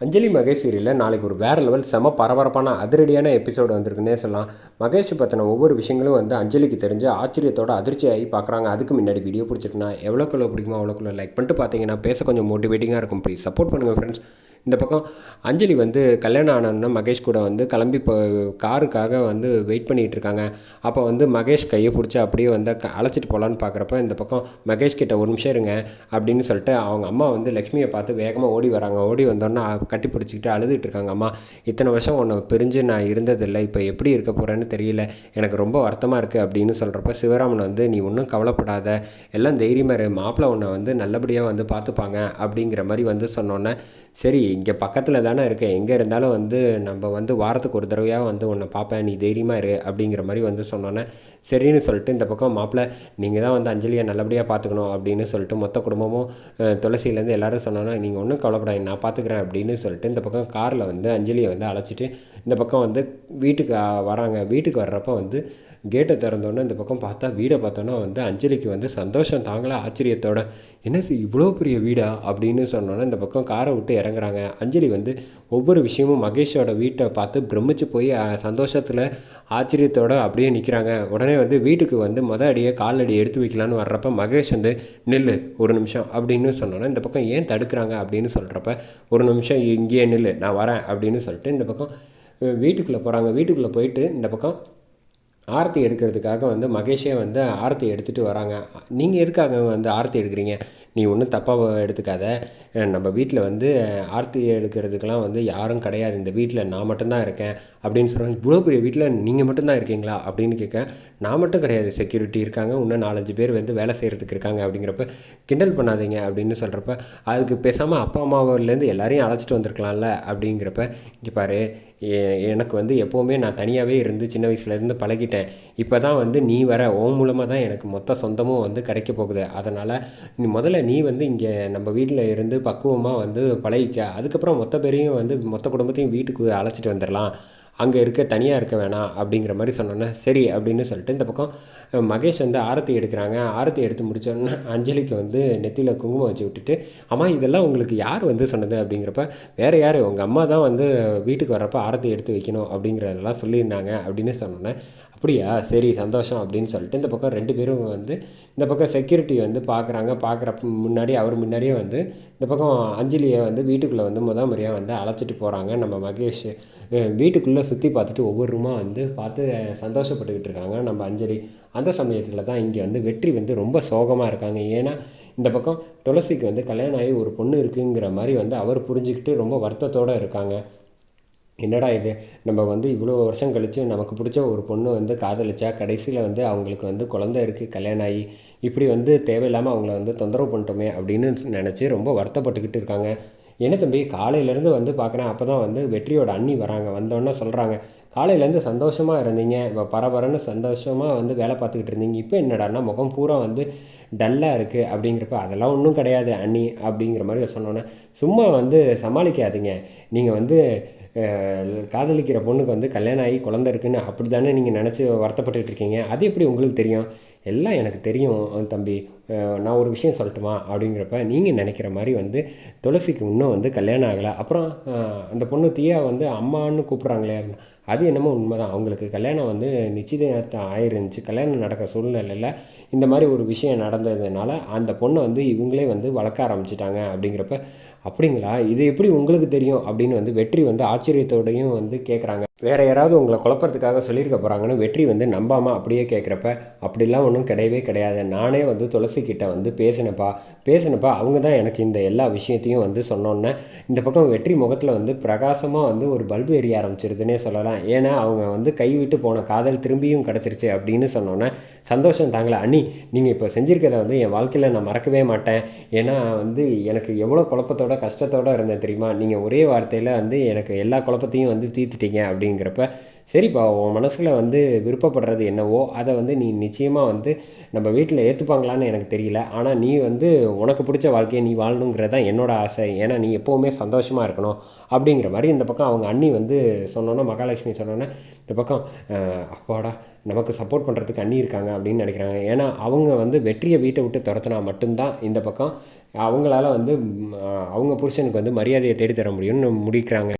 அஞ்சலி மகேஷ் சீரியலில் நாளைக்கு ஒரு வேறு லெவல் செம பரபரப்பான அதிரடியான எபிசோடு வந்திருக்குன்னே சொல்லலாம். மகேஷ் பற்றின ஒவ்வொரு விஷயங்களும் வந்து அஞ்சலிக்கு தெரிஞ்சு ஆச்சரியத்தோட அதிர்ச்சியாகி பார்க்குறாங்க அதுக்கு முன்னாடி வீடியோ பிடிச்சிருக்குன்னா எவ்வளோக்குள்ள பிடிக்குமோ அவ்வளோக்குள்ள லைக் பண்ணிட்டு பார்த்தீங்கன்னா பேச கொஞ்சம் மோட்டிவேட்டிங்காக இருக்கும். ப்ளீஸ் சப்போர்ட் பண்ணுங்கள் ஃப்ரெண்ட்ஸ் இந்த பக்கம் அஞ்சலி வந்து கல்யாணம் ஆனோன்னா மகேஷ் கூட வந்து கிளம்பி இப்போ காருக்காக வந்து வெயிட் பண்ணிகிட்டு இருக்காங்க அப்போ வந்து மகேஷ் கையை பிடிச்சி அப்படியே வந்து அழைச்சிட்டு போகலான்னு பார்க்குறப்ப இந்த பக்கம் மகேஷ் கிட்ட ஒரு நிமிஷம் இருங்க அப்படின்னு சொல்லிட்டு அவங்க அம்மா வந்து லக்ஷ்மியை பார்த்து வேகமாக ஓடி வராங்க. ஓடி வந்தோன்னே கட்டி பிடிச்சிக்கிட்டு அழுதுட்டு இருக்காங்க. அம்மா இத்தனை வருஷம் உன்னை பிரிஞ்சு நான் இருந்ததில்லை. இப்போ எப்படி இருக்க போகிறேன்னு தெரியல. எனக்கு ரொம்ப வருத்தமாக இருக்குது அப்படின்னு சொல்கிறப்ப சிவராமன் வந்து நீ ஒன்றும் கவலைப்படாத. எல்லாம் தைரியமாக இரு. மாப்பிள்ளை உன்னை வந்து நல்லபடியாக வந்து பார்த்துப்பாங்க. அப்படிங்கிற மாதிரி வந்து சொன்னோன்னே சரி இங்கே பக்கத்தில் தானே இருக்கேன். எங்கே இருந்தாலும் வந்து நம்ம வந்து வாரத்துக்கு ஒரு தடவையாக வந்து உன்னை பார்ப்பேன். நீ தைரியமாக இரு அப்படிங்கிற மாதிரி வந்து சொன்னோன்னே சரின்னு சொல்லிட்டு இந்த பக்கம் மாப்பிள்ளை நீங்கள் தான் வந்து அஞ்சலியை நல்லபடியாக பார்த்துக்கணும் அப்படின்னு சொல்லிட்டு மொத்த குடும்பமும் துளசியிலேருந்து எல்லோரும் சொன்னோன்னா நீங்கள் ஒன்றும் கவலைப்படாது நான் பார்த்துக்கிறேன் அப்படின்னு சொல்லிட்டு இந்த பக்கம் காரில் வந்து அஞ்சலியை வந்து அழைச்சிட்டு இந்த பக்கம் வந்து வீட்டுக்கு வராங்க. வீட்டுக்கு வர்றப்ப வந்து கேட்டை திறந்தோன்னே இந்த பக்கம் பார்த்தா வீடை பார்த்தோன்னா வந்து அஞ்சலிக்கு வந்து சந்தோஷம் தாங்கள ஆச்சரியத்தோட. என்னது இவ்வளோ பெரிய வீடா? அப்படின்னு சொன்னோன்னே இந்த பக்கம் காரை விட்டு இறங்குறாங்க. அஞ்சலி வந்து ஒவ்வொரு விஷயமும் மகேஷோட வீட்டை பார்த்து பிரமிச்சு போய் சந்தோஷத்தில் ஆச்சரியத்தோட அப்படியே நிற்கிறாங்க உடனே வந்து வீட்டுக்கு வந்து மொத அடியே கால் அடி எடுத்து வைக்கலான்னு வர்றப்ப மகேஷ் வந்து நில்லு ஒரு நிமிஷம் அப்படின்னு சொன்னோன்னா இந்த பக்கம் ஏன் தடுக்கிறாங்க அப்படின்னு சொல்கிறப்ப ஒரு நிமிஷம் இங்கேயே நில்லு நான் வரேன் அப்படின்னு சொல்லிட்டு இந்த பக்கம் வீட்டுக்குள்ளே போகிறாங்க வீட்டுக்குள்ளே போயிட்டு இந்த பக்கம் ஆரத்தி எடுக்கிறதுக்காக வந்து மகேஷே வந்து ஆரத்தி எடுத்துகிட்டு வராங்க. நீங்கள் எதுக்காக வந்து ஆரத்தி எடுக்கிறீங்க? நீ ஒன்றும் தப்பாக எடுத்துக்காத. நம்ம வீட்டில் வந்து ஆர்த்தி எடுக்கிறதுக்கெலாம் வந்து யாரும் கிடையாது. இந்த வீட்டில் நான் மட்டும்தான் இருக்கேன் அப்படின்னு சொல்கிறாங்க இவ்வளோ பெரிய வீட்டில் நீங்கள் மட்டும்தான் இருக்கீங்களா? அப்படின்னு கேட்க நான் மட்டும் கிடையாது. செக்யூரிட்டி இருக்காங்க. இன்னும் நாலஞ்சு பேர் வந்து வேலை செய்கிறதுக்கு இருக்காங்க அப்படிங்கிறப்ப கிண்டல் பண்ணாதீங்க அப்படின்னு சொல்கிறப்ப அதுக்கு பேசாமல் அப்பா அம்மாவிலேருந்து எல்லாரையும் அழைச்சிட்டு வந்திருக்கலாம்ல அப்படிங்கிறப்ப இங்கே பாரு எனக்கு வந்து எப்போவுமே நான் தனியாகவே இருந்து சின்ன வயசுலேருந்து பழகிட்டேன். இப்போ தான் வந்து நீ வர ஓம் மூலமாக தான் எனக்கு மொத்த சொந்தமும் வந்து கிடைக்க போகுது. அதனால் நீ முதல்ல நீ வந்து இங்கே நம்ம வீட்டில் இருந்து பக்குவமாக வந்து பழகிக்க. அதுக்கப்புறம் மொத்த பேரையும் வந்து மொத்த குடும்பத்தையும் வீட்டுக்கு அழைச்சிட்டு வந்துடலாம் அங்கே இருக்க தனியாக இருக்க வேணாம் அப்படிங்கிற மாதிரி சொன்னோன்னே சரி அப்படின்னு சொல்லிட்டு இந்த பக்கம் மகேஷ் வந்து ஆரத்தி எடுக்கிறாங்க. ஆரத்தி எடுத்து முடிச்சோடனே அஞ்சலிக்கு வந்து நெத்தியில் குங்குமம் வச்சு விட்டுட்டு அம்மா இதெல்லாம் உங்களுக்கு யார் வந்து சொன்னது? அப்படிங்கிறப்ப வேறு யார்? உங்கள் அம்மா தான் வந்து வீட்டுக்கு வர்றப்ப ஆரத்தி எடுத்து வைக்கணும் அப்படிங்கிறதெல்லாம் சொல்லியிருந்தாங்க அப்படின்னு சொன்னோன்னே அப்படியா? சரி சந்தோஷம் அப்படின்னு சொல்லிட்டு இந்த பக்கம் ரெண்டு பேரும் வந்து இந்த பக்கம் செக்யூரிட்டி வந்து பார்க்குறாங்க பார்க்குறப்ப முன்னாடி அவர் முன்னாடியே வந்து இந்த பக்கம் அஞ்சலியை வந்து வீட்டுக்குள்ளே வந்து முத முறையாக வந்து அழைச்சிட்டு போகிறாங்க நம்ம மகேஷ் வீட்டுக்குள்ளே சுற்றி பார்த்துட்டு ஒவ்வொரு ரூமாக வந்து பார்த்து சந்தோஷப்பட்டுக்கிட்டு இருக்காங்க. நம்ம அஞ்சலி அந்த சமயத்தில் தான் இங்கே வந்து வெற்றி வந்து ரொம்ப சோகமாக இருக்காங்க. ஏன்னா இந்த பக்கம் துளசிக்கு வந்து கல்யாணம் ஆகி ஒரு பொண்ணு இருக்குங்கிற மாதிரி வந்து அவர் புரிஞ்சுக்கிட்டு ரொம்ப வருத்தத்தோடு இருக்காங்க. என்னடா இது? நம்ம வந்து இவ்வளோ வருஷம் கழித்து நமக்கு பிடிச்ச ஒரு பொண்ணு வந்து காதலிச்சா கடைசியில் வந்து அவங்களுக்கு வந்து குழந்தை இருக்குது கல்யாணம் ஆகி இப்படி வந்து தேவையில்லாமல் அவங்கள வந்து தொந்தரவு பண்ணிட்டோமே அப்படின்னு நினச்சி ரொம்ப வருத்தப்பட்டுக்கிட்டு இருக்காங்க. என்ன தம்பி காலையிலேருந்து வந்து பார்க்குறேன் அப்போ தான் வந்து வெற்றியோட அண்ணி வராங்க வந்தோன்னே சொல்கிறாங்க காலையிலேருந்து சந்தோஷமாக இருந்தீங்க இப்போ பரபரன்னு சந்தோஷமாக வந்து வேலை பார்த்துக்கிட்டு இருந்தீங்க இப்போ என்னடான்னா முகம் பூரா வந்து டல்லாக இருக்குது அப்படிங்கிறப்ப அதெல்லாம் ஒன்றும் கிடையாது அண்ணி அப்படிங்கிற மாதிரி சொன்னோன்னே சும்மா வந்து சமாளிக்காதீங்க. நீங்கள் வந்து காதலிக்கிற பொண்ணுக்கு வந்து கல்யாணம் ஆகி குழந்த இருக்குன்னு அப்படி தானே நீங்கள் நினச்சி வருத்தப்பட்டுட்டு இருக்கீங்க? அது எப்படி உங்களுக்கு தெரியும்? எல்லாம் எனக்கு தெரியும் தம்பி. நான் ஒரு விஷயம் சொல்லட்டுமா? அப்படிங்கிறப்ப நீங்கள் நினைக்கிற மாதிரி வந்து துளசிக்கு இன்னும் வந்து கல்யாணம் ஆகலை. அப்புறம் அந்த பொண்ணு தீயா வந்து அம்மான்னு கூப்பிட்றாங்களே அது என்னமோ உண்மைதான். அவங்களுக்கு கல்யாணம் வந்து நிச்சயதார்த்தம் ஆயிருந்துச்சு. கல்யாணம் நடக்க சூழ்நிலையில் இந்த மாதிரி ஒரு விஷயம் நடந்ததுனால அந்த பொண்ணை வந்து இவங்களே வந்து வளர்க்க ஆரம்பிச்சிட்டாங்க அப்படிங்கிறப்ப அப்படிங்களா? இது எப்படி உங்களுக்கு தெரியும்? அப்படின்னு வந்து வெற்றி வந்து ஆச்சரியத்தோடையும் வந்து கேட்குறாங்க வேறு யாராவது உங்களை குழப்பறதுக்காக சொல்லியிருக்க போகிறாங்கன்னு வெற்றி வந்து நம்பாமல் அப்படியே கேட்குறப்ப அப்படிலாம் ஒன்றும் கிடையவே கிடையாது. நானே வந்து துளசிக்கிட்ட வந்து பேசினப்பா பேசினப்பா அவங்க தான் எனக்கு இந்த எல்லா விஷயத்தையும் வந்து சொன்னோன்னே இந்த பக்கம் வெற்றி முகத்தில் வந்து பிரகாசமாக வந்து ஒரு பல்பு எரிய ஆரம்பிச்சிருதுன்னே சொல்லலாம். ஏன்னா அவங்க வந்து கைவிட்டு போன காதல் திரும்பியும் கிடச்சிருச்சு அப்படின்னு சொன்னோன்னே சந்தோஷம் தாங்களே அண்ணி நீங்கள் இப்போ செஞ்சுருக்கதை வந்து என் வாழ்க்கையில் நான் மறக்கவே மாட்டேன். ஏன்னா வந்து எனக்கு எவ்வளோ குழப்பத்தோட கஷ்டத்தோடு இருந்தேன் தெரியுமா? நீங்கள் ஒரே வார்த்தையில் வந்து எனக்கு எல்லா குழப்பத்தையும் வந்து தீர்த்துட்டீங்க அப்படிங்கிறப்ப சரிப்பா உன் மனசில் வந்து விருப்பப்படுறது என்னவோ அதை வந்து நீ நிச்சயமாக வந்து நம்ம வீட்டில் ஏற்றுப்பாங்களான்னு எனக்கு தெரியல. ஆனால் நீ வந்து உனக்கு பிடிச்ச வாழ்க்கையை நீ வாழணுங்கிறது தான் என்னோட ஆசை. ஏன்னா நீ எப்போவுமே சந்தோஷமாக இருக்கணும். அப்படிங்கிற மாதிரி இந்த பக்கம் அவங்க அண்ணி வந்து சொன்னோன்னே மகாலட்சுமி சொன்னோன்னே இந்த பக்கம் அப்பாடா நமக்கு சப்போர்ட் பண்ணுறதுக்கு அண்ணி இருக்காங்க அப்படின்னு நினைக்கிறாங்க. ஏன்னா அவங்க வந்து வெற்றியை வீட்டை விட்டு துரத்துனா மட்டும்தான் இந்த பக்கம் அவங்களால வந்து அவங்க புருஷனுக்கு வந்து மரியாதையை தேடித்தர முடியும்னு முடிக்கிறாங்க.